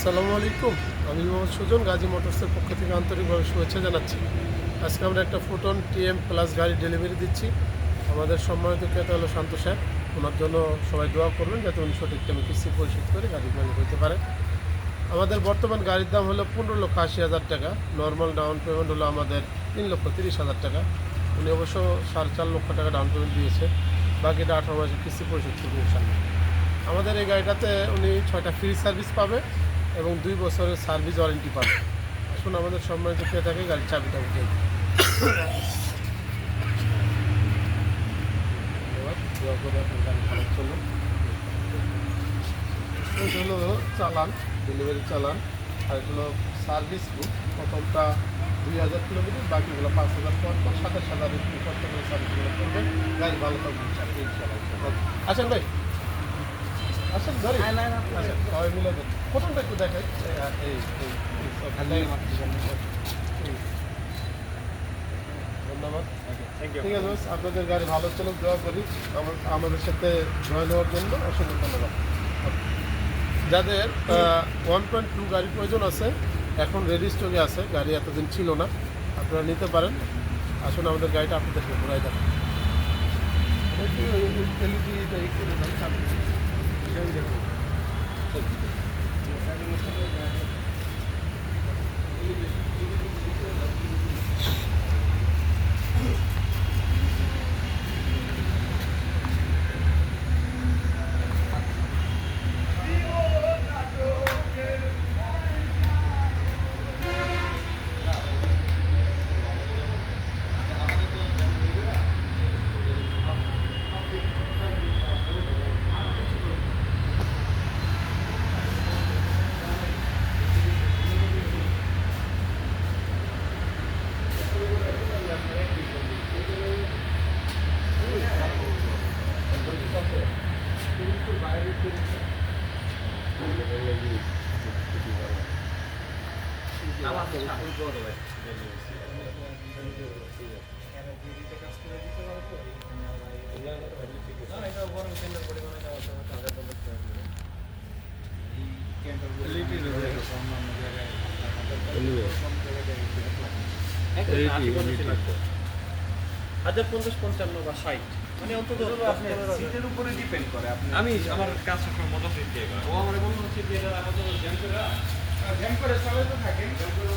আসসালামু আলাইকুম। আমি মোহাম্মদ সুজন, গাজী মোটরসের পক্ষ থেকে আন্তরিকভাবে শুভেচ্ছা জানাচ্ছি। আজকে আমরা একটা ফুটন টিএম প্লাস গাড়ি ডেলিভারি দিচ্ছি। আমাদের সম্মানিত ক্রেতা হলো শান্ত সাহেব ওনার জন্য সবাই দোয়া করবেন যাতে উনি সঠিক টাইমে কিস্তি পরিশোধ করে গাড়ি মালিক হতে পারে। আমাদের বর্তমান গাড়ির দাম হলো পনেরো লক্ষ আশি হাজার টাকা। নর্মাল ডাউন পেমেন্ট হলো আমাদের তিন লক্ষ তিরিশ হাজার টাকা। উনি অবশ্য সাড়ে চার লক্ষ টাকা ডাউন পেমেন্ট দিয়েছে। বাকিটা আঠারো মাসে কিস্তি পরিশোধ করবে আমাদের এই গাড়িটাতে উনি ছয়টা ফ্রি সার্ভিস পাবে। এবং দুই বছরের সার্ভিস ওয়ারেন্টি পাবে। আসুন আমাদের সম্মানিত ক্রেতাকে গাড়ির চাবিটা উঠে হলো চালান ডেলিভারি চালান, আর এগুলো সার্ভিস বুক প্রথমটা দুই হাজার কিলোমিটার, বাকিগুলো পাঁচ হাজার পর পর সাতাশ হাজার কষ্ট করে করবেন। গাড়ি ভালো থাকবে। আসেন ভাই? আসেন ধরি সবাই মিলে প্রথমটা একটু দেখাই। এই, এই এই, এই, এই। ধন্যবাদ। ঠিক আছে বস, আপনাদের গাড়ি ভালো চলুক দোয়া করি। আমাদের সাথে জয়েন হওয়ার জন্য অসংখ্য ধন্যবাদ। যাদের ওয়ান পয়েন্ট টু গাড়ি প্রয়োজন আছে এখন রেডি স্টকে আছে গাড়ি এতদিন ছিল না আপনারা নিতে পারেন। আসুন আমাদের গাড়িটা আপনাদেরকে ঘোরাই দেখান 400。হাজার পঞ্চাশ পঞ্চান্ন বা ষাট। মানে অন্তত সিটের উপরে ডিপেন্ড করে আপনি আমি আমার কাজ সবসময় মোটর সিট দিয়ে করা। ও আমার মনে হচ্ছে যে এটা আমাদের জ্যাম করে জ্যাম করে চালাতে তো থাকেন জ্যাম করে